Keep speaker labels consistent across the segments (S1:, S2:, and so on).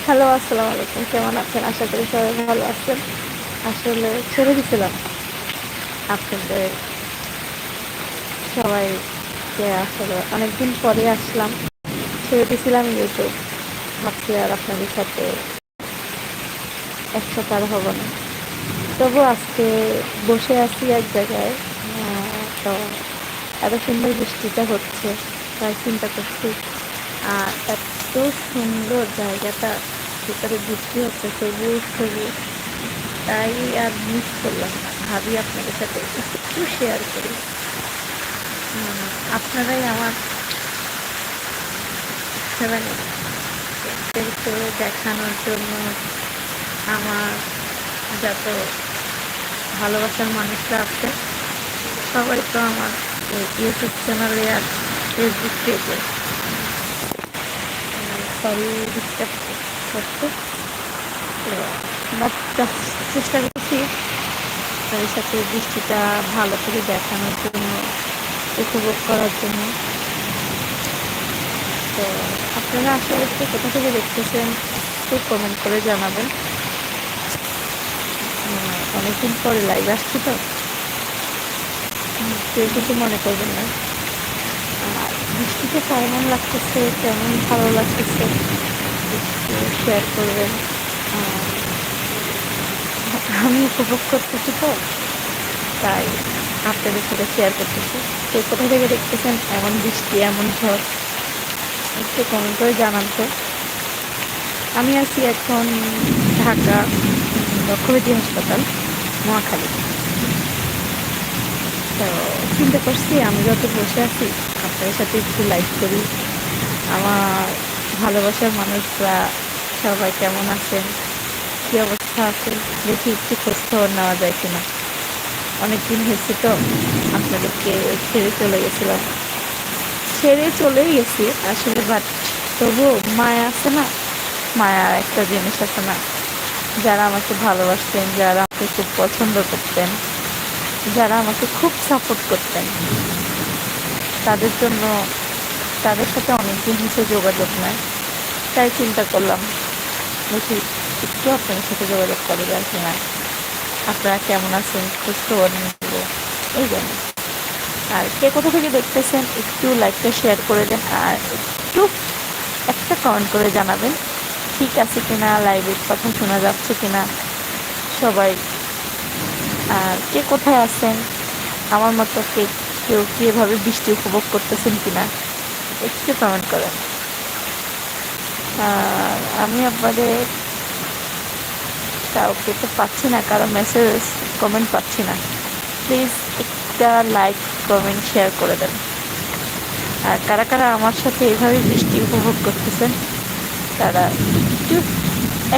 S1: Hello আসসালামু আলাইকুম। কেমন আছেন? আশা করি সবাই ভালো আছেন। আসলে ছেড়ে দিছিলাম। আপনাদের সবাইকে আসলে অনেকদিন পরে আসলাম। ছেড়ে দিয়েছিলাম ইউটিউব। ভাবছি আর আপনাদের সাথে একসাথে আর হব না। তবু আজকে বসে আছি এক জায়গায়। তো এত সুন্দর বৃষ্টিটা হচ্ছে। তাই চিন্তা করছি। আর এত সুন্দর জায়গাটা, ভিতরে বৃষ্টি হচ্ছে, সবুজ সবুজ। তাই আর মিস করলাম না, ভাবি আপনাদের সাথে একটু শেয়ার করি। আপনারাই আমার দেখানোর জন্য আমার যত ভালোবাসার মানুষরা আছে, সবাই তো আমার ইউটিউব চ্যানেলে আর ফেসবুক পেজে চেষ্টা করছি তাদের সাথে বৃষ্টিটা ভালো করে দেখানোর জন্য, উপভোগ করার জন্য। তো আপনারা আসলে একটু কোথা থেকে দেখতেছেন, একটু কমেন্ট করে জানাবেন। অনেকদিন পরে লাইভ আসছি তো। কেউ কিছু মনে করবেন না। বৃষ্টিতে কেমন লাগতেছে? কেমন ভালো লাগতেছে? শেয়ার করবেন। আমি উপভোগ করতেছি তো, তাই আপনাদের সাথে শেয়ার করতেছি। কে কোথা থেকে দেখতেছেন? এমন বৃষ্টি, এমন ঝড়। একটু কমেন্ট করে জানান তো। আমি আছি এখন ঢাকা লক্ষ্মীবেদী হাসপাতাল, নোয়াখালী। তো চিন্তা করছি, আমি যত বসে আছি আপনাদের সাথে একটু লাইভ করি আমার ভালোবাসার মানুষরা সবাই কেমন আছেন? কী অবস্থা আছে? দেখি একটু খোঁজ খবর নেওয়া যায় কিনা। অনেক দিন হয়েছে তো, আপনাদেরকে ছেড়ে চলে গেছিলাম। ছেড়ে চলেই গেছি আসলে বাট তবুও মায়া আছে না? মায়া একটা জিনিস আছে না? যারা আমাকে ভালোবাসতেন, যারা আমাকে খুব পছন্দ করতেন, যারা আমাকে খুব সাপোর্ট করতেন। তাদের জন্য তাদের সাথে অনেকদিন হচ্ছে যোগাযোগ নাই। তাই চিন্তা করলাম দেখি একটু আপনাদের সাথে যোগাযোগ করা যায় কিনা? আপনারা কেমন আছেন? খোঁজ খবর এই জন্য আর কে কোথা থেকে দেখতেছেন, একটু লাইকটা শেয়ার করে দেন, আর একটু একটা কমেন্ট করে জানাবেন, ঠিক আছে কিনা লাইভের কথা শোনা যাচ্ছে কিনা, সবাই। আর কে কোথায় আছেন? আমার মতো কে কেউ কি এভাবে বৃষ্টি উপভোগ করতেছেন কিনা? একটু কমেন্ট করেন। আর আমি আপনাদের কাউকে তো পাচ্ছি না, কারও মেসেজ কমেন্ট পাচ্ছি না। প্লিজ একটা লাইক কমেন্ট শেয়ার করে দেন। আর কারা কারা আমার সাথে এইভাবে বৃষ্টি উপভোগ করতেছেন, তারা একটু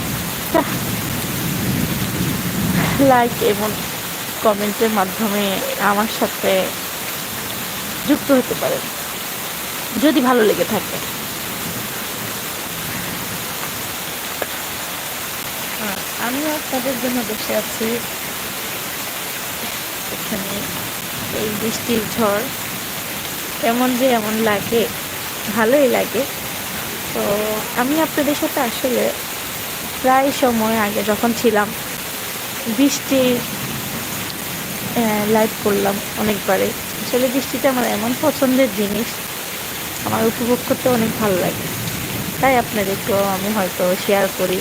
S1: একটা লাইক এবং কমেন্টের মাধ্যমে আমার সাথে যুক্ত হতে পারেন যদি ভালো লেগে থাকে। আমিও আপনাদের জন্য বসে আছি। এখানে এই বৃষ্টির ঝড় এমন যে এমন লাগে, ভালোই লাগে। তো আমি আপনাদের সাথে আসলে প্রায় সময় আগে যখন ছিলাম, বৃষ্টির লাইভ করলাম অনেকবারে। আসলে বৃষ্টিটা আমার এমন পছন্দের জিনিস আমার উপভোগ করতে অনেক ভালো লাগে। তাই আপনাদেরকেও আমি হয়তো শেয়ার করি,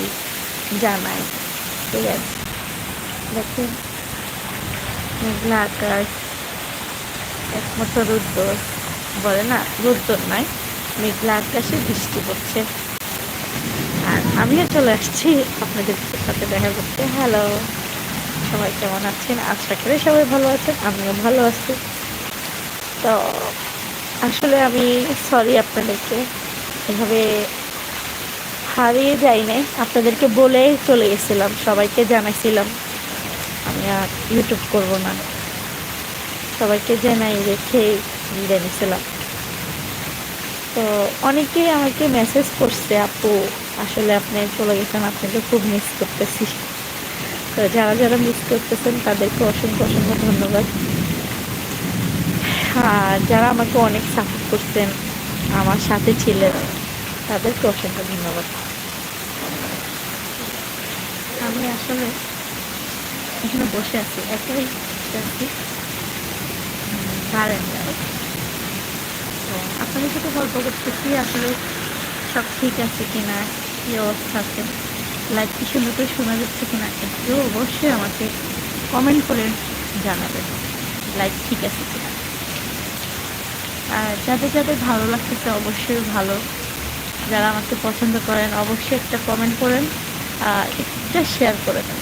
S1: জানাই। ঠিক আছে। দেখুন, মেঘলা আকাশ, একমাত্র রুদ্র, বলে না, রুদ্র নয়, মেঘলা আকাশে বৃষ্টি পড়ছে আর আমিও চলে আসছি আপনাদের সাথে দেখা করতে। হ্যালো সবাই কেমন আছেন? আশা করি সবাই ভালো আছেন, আমিও ভালো আছি। তো আসলে আমি সরি আপনাদেরকে। এভাবে হারিয়ে যাই নাই। আপনাদেরকে বলে চলে গেছিলাম, সবাইকে জানাইছিলাম। আমি আর ইউটিউব করব না। সবাইকে জানাই রেখে বিদায় নিয়েছিলাম। তো অনেকেই আমাকে মেসেজ করছে, আপু, আসলে আপনি চলে গেছেন আপনাকে খুব মিস করতেছি। তো যারা যারা মিস করতেছেন, তাদেরকে অসংখ্য অসংখ্য ধন্যবাদ। যারা আমাকে অনেক সাপোর্ট করছেন আমার সাথে ছিলেন, তাদেরকে অসংখ্য ধন্যবাদ। আমি আসলে এখানে বসে আছি, একাই আছি। তো আপনাদের সাথে গল্প করতেছি আসলে সব ঠিক আছে কিনা, কি অবস্থা আছে? লাইভ কি সুন্দর করে শোনা যাচ্ছে কিনা, একটু অবশ্যই আমাকে কমেন্ট করে জানাবেন। লাইভ ঠিক আছে কিনা? আর যাদের যাদের ভালো লাগতেছে অবশ্যই ভালো। যারা আমাকে পছন্দ করেন, অবশ্যই একটা কমেন্ট করেন, আর একটা শেয়ার করে দেন।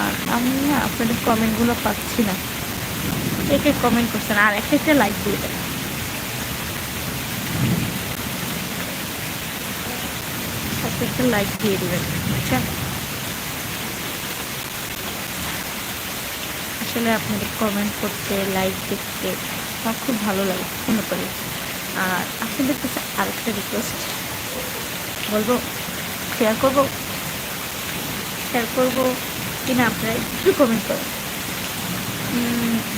S1: আর আমি না আপনাদের কমেন্টগুলো পাচ্ছি না। একে কমেন্ট করছেন, আর একটা একটা লাইক দিয়ে দেন। একটা লাইক দিয়ে দেবেন বুঝছেন আসলে আপনাদের কমেন্ট করতে লাইক দেখতে আমার খুব ভালো লাগে, মনে করি। আর আপনাদের কাছে আরেকটা রিকোয়েস্ট বলব শেয়ার করব? শেয়ার করব কিনা আপনারা একটু কমেন্ট করেন।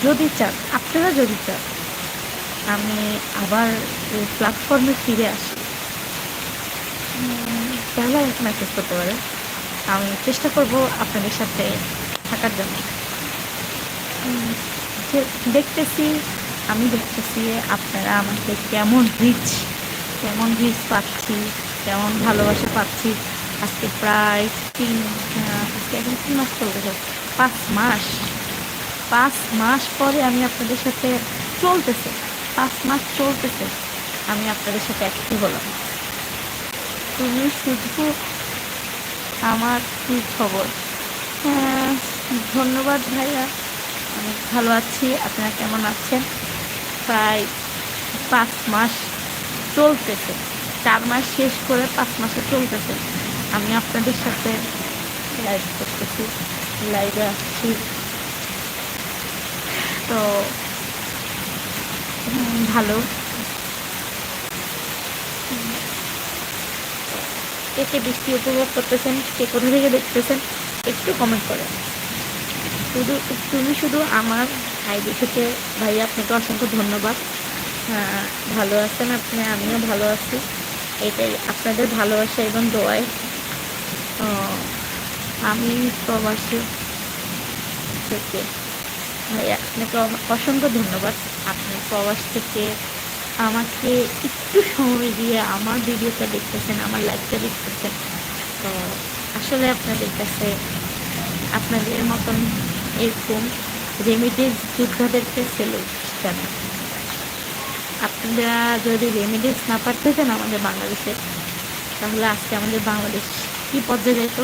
S1: যদি চান, আপনারা যদি চান, আমি আবার প্ল্যাটফর্মে ফিরে আসি। তাহলে আমাকে মেসেজ করতে পারেন। আমি চেষ্টা করব আপনাদের সাথে থাকার জন্য। দেখতেছি আমি দেখতেছি আপনারা আমাকে কেমন রিচ কেমন রিচ পাচ্ছি কেমন ভালোবাসা পাচ্ছি। আজকে প্রায় তিন আজকে এখন তিন মাস চলতেছে পাঁচ মাস। পাঁচ মাস পরে আমি আপনাদের সাথে চলতেছে পাঁচ মাস চলতেছে আমি আপনাদের সাথে একটি হলাম। তুমি শুধু আমার কি খবর? হ্যাঁ, ধন্যবাদ ভাইয়া। আমি ভালো আছি আপনারা কেমন আছেন? প্রায় পাঁচ মাস চলতেছে। চার মাস শেষ করে পাঁচ মাসে চলতেছে। আমি আপনাদের সাথে লাইভ করতেছি লাইভে আসছি তো ভালো। কে কে বৃষ্টি উপভোগ করতেছেন, কে কোথা থেকে দেখতেছেন, একটু কমেন্ট করেন। শুধু, তুমি শুধু আমার আইডি দেখেছে ভাই আপনাকে অসংখ্য ধন্যবাদ। হ্যাঁ, ভালো আছেন আপনি? আমিও ভালো আছি। এটাই আপনাদের ভালোবাসা এবং দোয়ায় আমি প্রবাসী থেকে। ভাই আপনাকে অসংখ্য ধন্যবাদ। আপনি প্রবাস থেকে আমাকে একটু সময় দিয়ে আমার ভিডিওটা দেখতেছেন আমার লাইফটা দেখতেছেন। তো আসলে আপনাদের কাছে আপনাদের মতন এরকম রেমিডিস যোদ্ধাদেরকে সেলুট জানাই আপনারা যদি রেমিডিস না পাঠাতেন আমাদের বাংলাদেশে, তাহলে আজকে আমাদের বাংলাদেশ কী পর্যায়ে যেত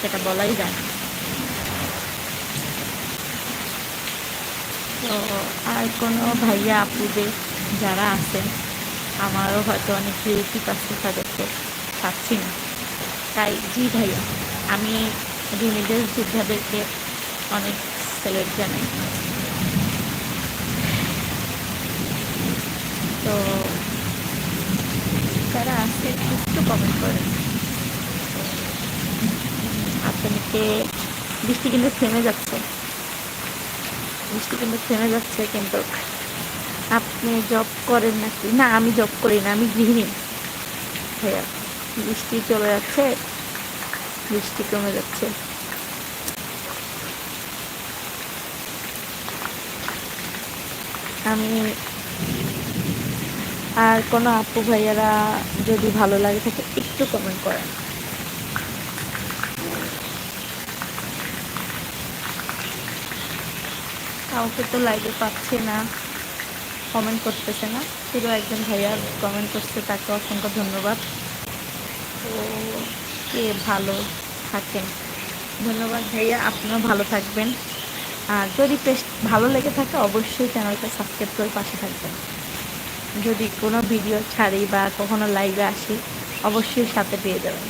S1: সেটা বলাই যায় না। তো আর কোনো ভাইয়া আপুদের যারা আছেন, আমারও হয়তো অনেক রিলেটিভ আছে তাদেরকে পাচ্ছি না। তাই জি ভাইয়া, আমি রিমিডিয়াস যোদ্ধাদেরকে অনেক সেলেট জানাই তো যারা আছে, একটু কমেন্ট করেন আপনাকে বৃষ্টি কিন্তু থেমে যাচ্ছে। বৃষ্টি কিন্তু থেমে যাচ্ছে কিন্তু। আপনি জব করেন নাকি? না, আমি জব করি না, আমি গৃহিণী। ভাইয়া বৃষ্টি চলে যাচ্ছে, বৃষ্টি কমে যাচ্ছে। আমি আর কোনো আপু ভাইয়ারা যদি ভালো লাগে থাকে, একটু কমেন্ট করেন। কাউকে তো লাইভে পাচ্ছে না কমেন্ট করতেছে না। শুধু একজন ভাইয়া কমেন্ট করছে, তাকে অসংখ্য ধন্যবাদ। তো কে ভালো থাকেন? ধন্যবাদ ভাইয়া, আপনিও ভালো থাকবেন। আর যদি পেস্ট ভালো লেগে থাকে, অবশ্যই চ্যানেলটা সাবস্ক্রাইব করে পাশে থাকবেন। যদি কোনো ভিডিও ছাড়ি বা কখনো লাইভে আসি, অবশ্যই সাথে পেয়ে যাবেন।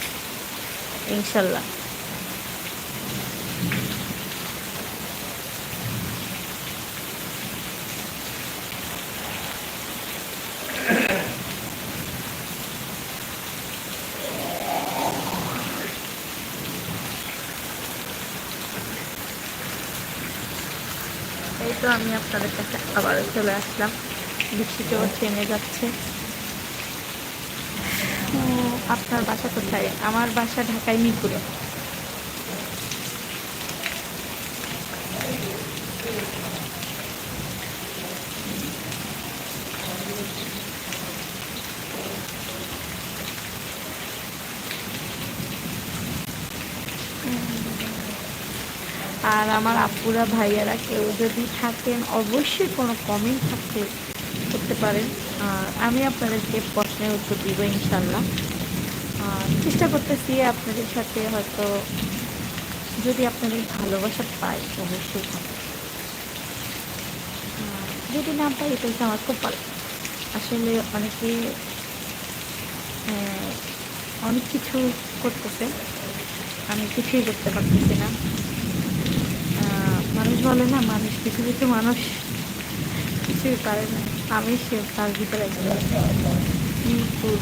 S1: ইনশাল্লাহ। এই তো আমি আপনাদের কাছে আবারও চলে আসলাম। বৃষ্টি বৃষ্টিতেও থেমে যাচ্ছে। আপনার বাসা কোথায়? আমার বাসা ঢাকায় মিরপুরে আর আমার আপুরা, ভাইয়ারা কেউ যদি থাকেন, অবশ্যই কোনো কমেন্ট থাকতে করতে পারেন। আমি আপনাদেরকে প্রশ্নের উত্তর দিব ইনশাল্লাহ চেষ্টা করতেছি আপনাদের সাথে হয়তো যদি আপনাদের ভালোবাসা পাই, অবশ্যই যদি না পাই, এটা হচ্ছে আমার কপাল। আসলে অনেকে অনেক কিছু করতেছে। আমি কিছুই করতে পারতেছি না। বলে না, মানুষ কিছু কিছু মানুষ কিছুই পারে না। আমি সে তার ভিতরে মিরপুর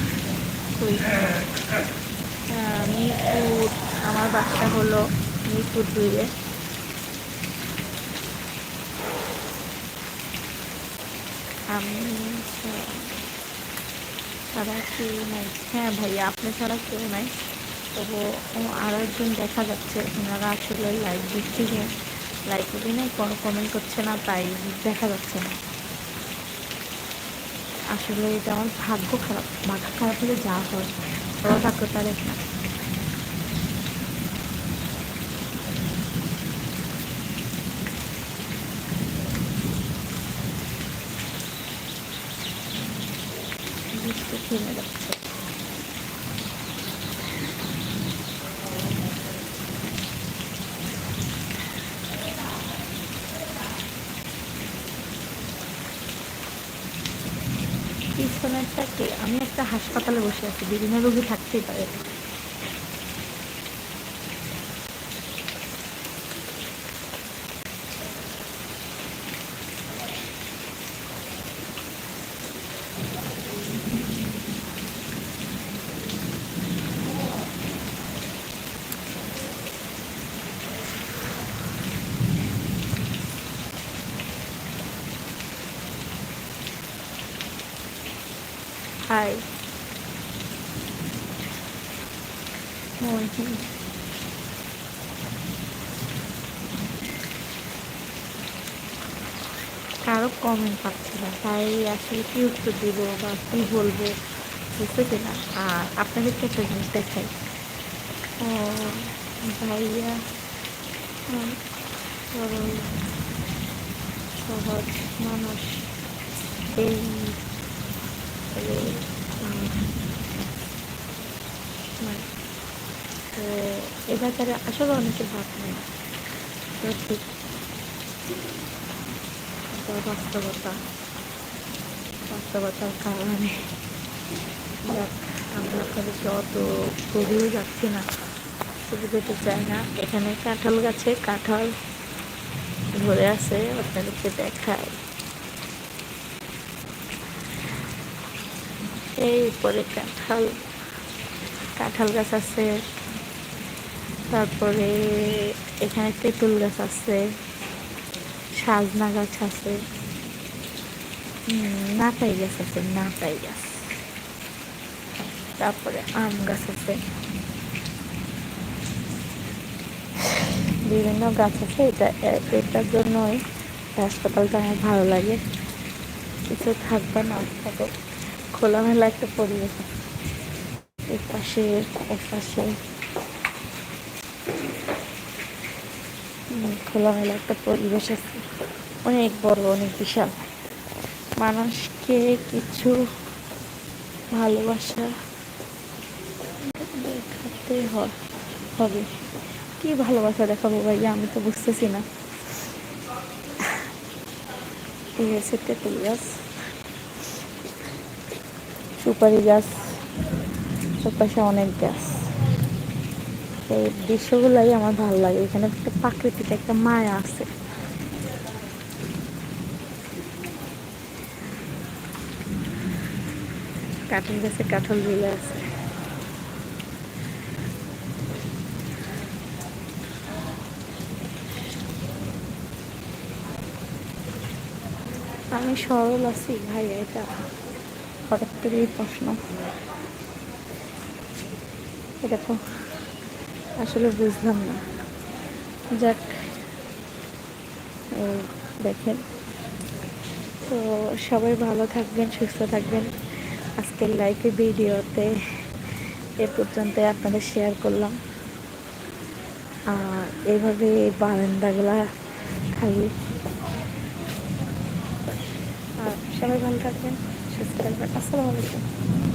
S1: মিরপুর আমার বাচ্চা হলো মিরপুর দুইয়ে। আমি ছাড়া কেউ নাই। হ্যাঁ ভাইয়া, আপনি ছাড়া কেউ নাই। তবু আরও একজন দেখা যাচ্ছে। ওনারা আসলে লাইভ দিচ্ছি যে লাইক নাই কোনো কমেন্ট করছে না, তাই দেখা যাচ্ছে না। আসলে এটা আমার ভাগ্য খারাপ। ভাগ্য খারাপ হলে যা হয় সবার ভাগ্যটা দেখ না। থেমে যাচ্ছে। পিছনেরটাকে আমি একটা হাসপাতালে বসে আছি বিভিন্ন রোগী থাকতেই পারে হাই মহি কারও কমেন্ট পাচ্ছি না তাই আসলে কি উত্তর দিব বা কী বলব বুঝতেছি না আর আপনাদেরকে একটা জিনিস দেখাই ও ভাইয়া সরল সহজ মানুষ এই তো এ ব্যাপারে আসলে অনেকের ভাব নেই তো ঠিক বাস্তবতা বাস্তবতার কারণে আমরা আপনাদেরকে অত গভীরে যাচ্ছি না শুধু যেতে চাই না এখানে কাঁঠাল গাছে কাঁঠাল ধরে আছে আপনাদেরকে দেখায় এই উপরে কাঁঠাল কাঁঠাল গাছ আছে। তারপরে এখানে তেঁতুল গাছ আছে, সাজনা গাছ আছে। নাটাই গাছ আছে নাটাই গাছ। তারপরে আম গাছ আছে। বিভিন্ন গাছ আছে, এটা, এটার জন্যই হাসপাতালটা আমার ভালো লাগে। কিছু থাকবে না থাকে খোলামেলা একটা পরিবেশ। এর পাশে খোলামেলা একটা পরিবেশ আছে। অনেক বড়, অনেক বিশাল। মানুষকে কিছু ভালোবাসা দেখাতে হবে। কি ভালোবাসা দেখাবো ভাই আমি তো বুঝতেছি না। ঠিক আছে তেঁতুল সুপারি গাছ পাশে অনেক গাছ। এই দৃশ্যগুলাই আমার ভালো লাগে। এখানে একটা প্রাকৃতিক একটা মায়া আছে। কাঠল গাছে কাঠল ঝুলে আছে। আমি সরল আছি ভাই এটা। হঠাৎ এই প্রশ্ন। এটা আসলে বুঝলাম না। যাক দেখেন। তো সবাই ভালো থাকবেন, সুস্থ থাকবেন। আজকের লাইফে ভিডিওতে এ পর্যন্ত আপনাদের শেয়ার করলাম। আর এইভাবে বারান্দাগুলা খালি। আর সবাই ভালো থাকবেন। সুস্থ থাকবেন আসসালামু আলাইকুম